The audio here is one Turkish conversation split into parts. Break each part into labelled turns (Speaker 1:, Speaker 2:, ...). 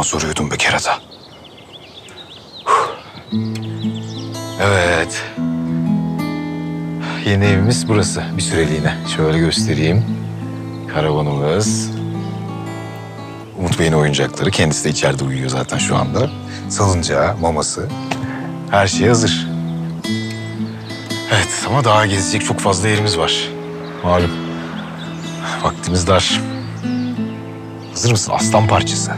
Speaker 1: Amma soruyordum be kerata. Evet. Yeni evimiz burası bir süreliğine. Şöyle göstereyim. Karavanımız. Umut Bey'in oyuncakları. Kendisi de içeride uyuyor zaten şu anda. Salıncağı, maması. Her şey hazır. Evet ama daha gezecek çok fazla yerimiz var. Malum. Vaktimiz dar. Hazır mısın aslan parçası?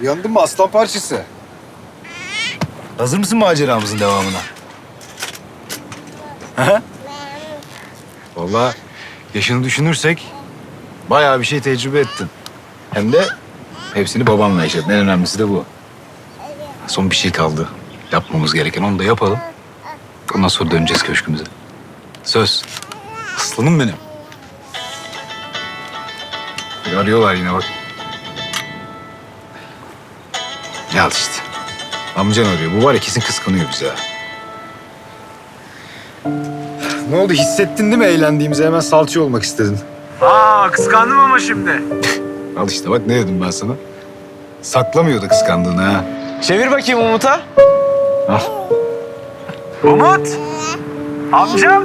Speaker 2: Uyandın mı aslan parçası? Hazır mısın maceramızın devamına? Hı? Vallahi yaşını düşünürsek bayağı bir şey tecrübe ettin. Hem de hepsini babanla yaşadın. En önemlisi de bu. Son bir şey kaldı. Yapmamız gereken onu da yapalım. Ondan sonra döneceğiz köşkümüze. Söz. Aslanım benim. Arıyorlar yine bak. Ya al işte. Amcan arıyor. Bu var ya kesin kıskanıyor bizi ha. Ne oldu hissettin değil mi eğlendiğimizi hemen salça olmak istedin.
Speaker 3: Aa kıskandım ama şimdi.
Speaker 2: Al işte bak ne dedim ben sana. Saklamıyordu kıskandığını ha.
Speaker 3: Çevir bakayım Umut'a.
Speaker 2: Al.
Speaker 3: Umut. Amcam.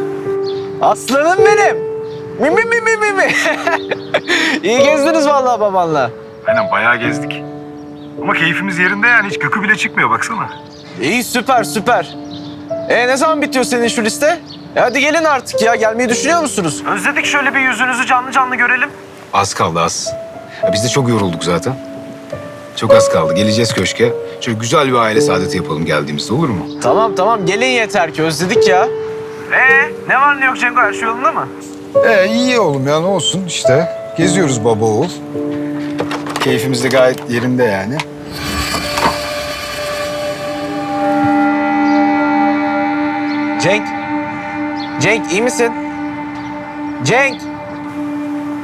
Speaker 3: Aslanım benim. Mi mi mi mi mi mi. İyi gezdiniz vallahi babanla.
Speaker 4: Aynen bayağı gezdik. Ama keyfimiz yerinde yani hiç gıkı bile çıkmıyor baksana.
Speaker 3: İyi süper süper. E ne zaman bitiyor senin şu liste? E hadi gelin artık ya. Gelmeyi düşünüyor musunuz? Özledik şöyle bir yüzünüzü canlı canlı görelim.
Speaker 2: Az kaldı az. Ya biz de çok yorulduk zaten. Çok az kaldı. Geleceğiz köşke. Şöyle güzel bir aile saadeti yapalım geldiğimizde olur mu?
Speaker 3: Tamam tamam gelin yeter ki özledik ya. Ee ne var ne yok Cengo her şey yolunda mı?
Speaker 2: Ee, iyi oğlum ya ne olsun işte. Geziyoruz baba oğul. Keyfimiz de gayet yerinde yani.
Speaker 3: Cenk. Cenk iyi misin? Cenk.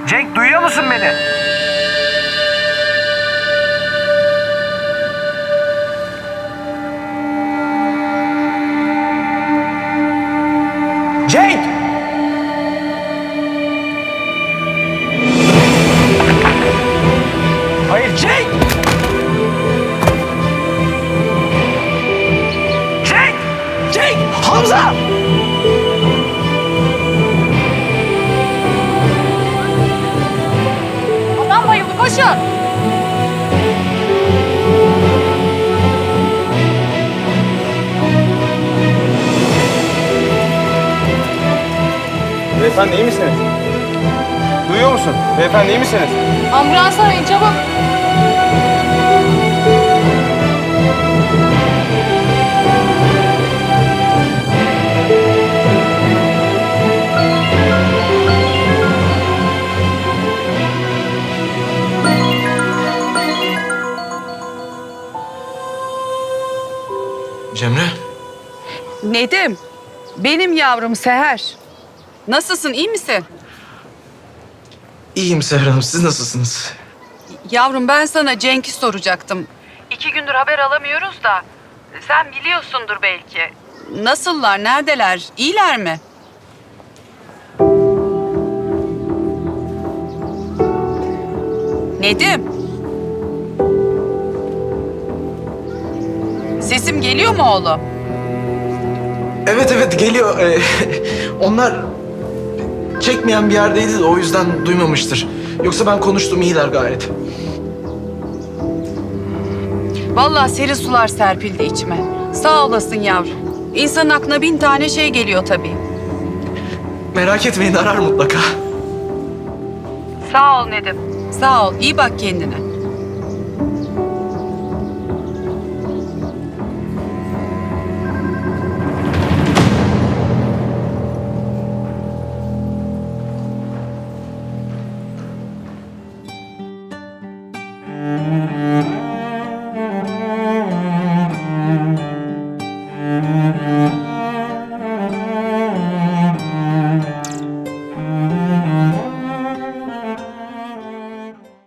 Speaker 3: Cenk duyuyor musun beni? Cenk! Cenk! Hamza!
Speaker 5: Adam bayıldı koşun.
Speaker 3: Beyefendi iyi misiniz? Duyuyor musun? Beyefendi iyi misiniz?
Speaker 5: Ambulans arayın çabuk.
Speaker 6: Nedim, benim yavrum Seher. Nasılsın, iyi misin?
Speaker 3: İyiyim Seher Hanım. Siz nasılsınız?
Speaker 6: Yavrum ben sana Cenk'i soracaktım. İki gündür haber alamıyoruz da sen biliyorsundur belki. Nasıllar, neredeler, iyiler mi? Nedim. Sesim geliyor mu oğlum?
Speaker 3: Evet evet geliyor. Ee, onlar
Speaker 7: çekmeyen bir yerdeydi de o yüzden duymamıştır. Yoksa ben konuştum iyiler gayet.
Speaker 6: Vallahi serin sular serpildi içime. Sağ olasın yavrum. İnsanın aklına bin tane şey geliyor tabii.
Speaker 7: Merak etmeyin arar mutlaka.
Speaker 6: Sağ ol Nedim. Sağ ol. İyi bak kendine.